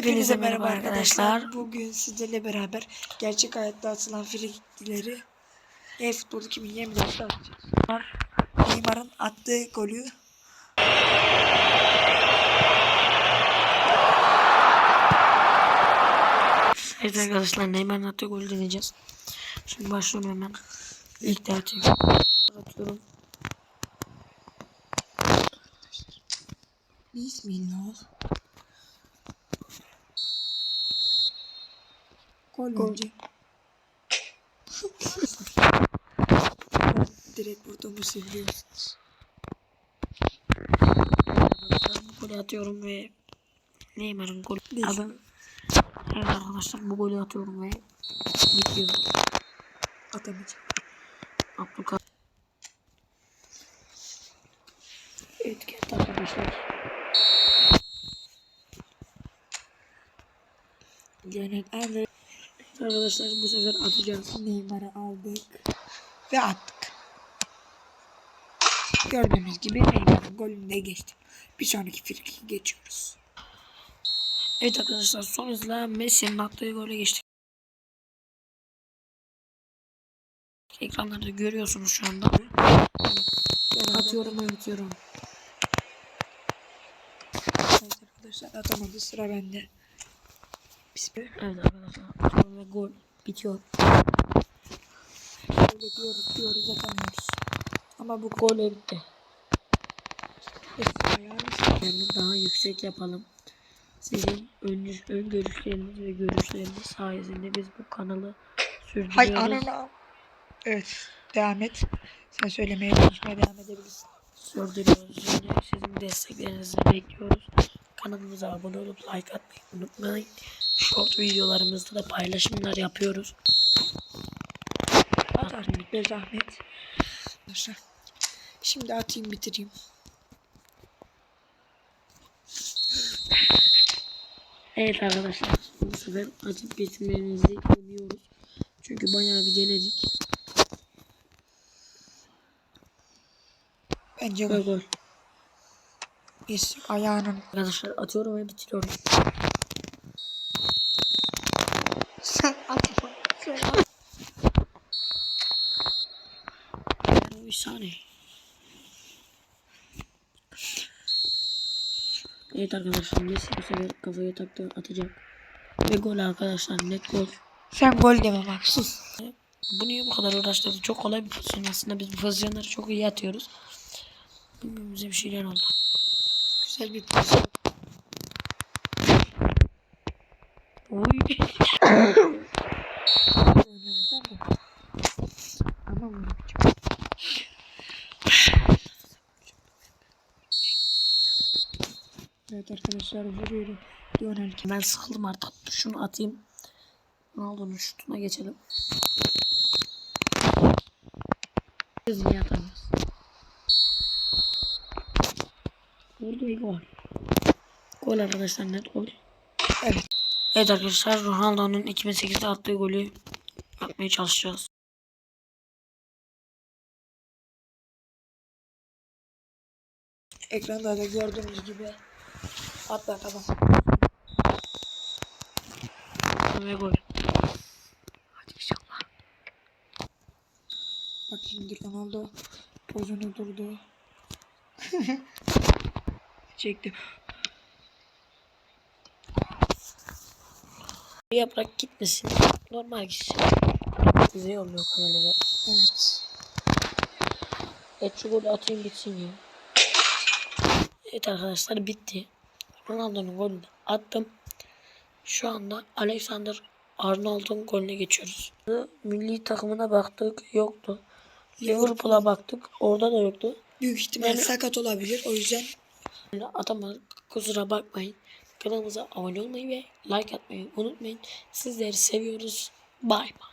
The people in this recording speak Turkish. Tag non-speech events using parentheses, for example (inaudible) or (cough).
Hepinize merhaba arkadaşlar. Bugün sizlerle beraber gerçek hayatta atılan frikikleri e-futbol 2024'te atacağız. Neymar'ın attığı golü Evet arkadaşlar Neymar'ın attığı golü deneyeceğiz. Şimdi başlıyorum hemen. İlk tercih. Atıyorum. Bismillah. Gol Gol. önce. (laughs) Direkt burada bu seviyorsunuz. Golü atıyorum ve Neymar'ın golü. Adı. Evet arkadaşlar bu golü atıyorum ve bitiyor. Atamayacağım. Abdülkadir. Evet geldi arkadaşlar. Andres Evet arkadaşlar bu sefer atacağız. Neymar'ı aldık ve attık. Gördüğünüz gibi Neymar'ın golünü de geçtim. Bir sonraki friki geçiyoruz. Evet arkadaşlar son hızla Messi'nin attığı gole geçtik. Ekranlarda görüyorsunuz şu anda. Ben Atıyorum ve bitiyorum. Evet arkadaşlar atamadı sıra bende. Bismillah. Evet arkadaşlar ve gol bitiyor. Böyle diyoruz diyoruz atamıyoruz. Ama bu Gol ve bitti. Yani daha yüksek yapalım. Sizin ön, ön görüşleriniz ve görüşleriniz sayesinde biz bu kanalı sürdürüyoruz. Hay anana. Evet devam et. Sen söylemeye konuşmaya devam edebilirsin. sürdürüyoruz. Yine sizin desteklerinizi bekliyoruz. Kanalımıza abone olup like atmayı unutmayın. Short videolarımızda da paylaşımlar yapıyoruz. At artık bir zahmet. Arkadaşlar. Şimdi atayım bitireyim. Evet arkadaşlar bu sefer atıp bitirmenizi umuyoruz. Çünkü bayağı bir denedik. Bence gol. Biz ayağının. Arkadaşlar atıyorum ve bitiriyorum. Sen atma. Sen at. Bir saniye. Evet arkadaşlar Messi bu sefer kafaya taktı atacak. Ve gol arkadaşlar net gol. Sen gol deme bak sus. Bu niye bu kadar uğraştırdı? Çok kolay bir pozisyon aslında. Biz bu pozisyonları çok iyi atıyoruz. Bilmiyorum bize bir şeyler oldu. Güzel bir pozisyon. Oy. (laughs) Oynamışlar da. Ama vuramayacağım. Evet arkadaşlar vuruyorum. Lionel kim? Ben sıkıldım artık. Şunu atayım. Ronaldo'nun şutuna geçelim. Biz niye atamıyoruz? Vurdu ve gol. Gol arkadaşlar net gol. Evet. Evet arkadaşlar Ronaldo'nun 2008'de attığı golü atmaya çalışacağız. Ekranda da gördüğünüz gibi at bakalım. Ve gol. Hadi inşallah. Bak şimdi Ronaldo pozunu durdu. (laughs) Çektim. Yaprak gitmesin. Normal gitsin. Güzel oluyor kanalda. Evet. Evet şu golü atayım bitsin ya. Evet arkadaşlar bitti. Ronaldo'nun golünü attım. Şu anda Alexander Arnold'un golüne geçiyoruz. Milli takımına baktık yoktu. Liverpool'a baktık orada da yoktu. Büyük ihtimal Yani- sakat olabilir. O yüzden atamadık kusura bakmayın. Kanalımıza abone olmayı ve like atmayı unutmayın. Sizleri seviyoruz. Bay bay.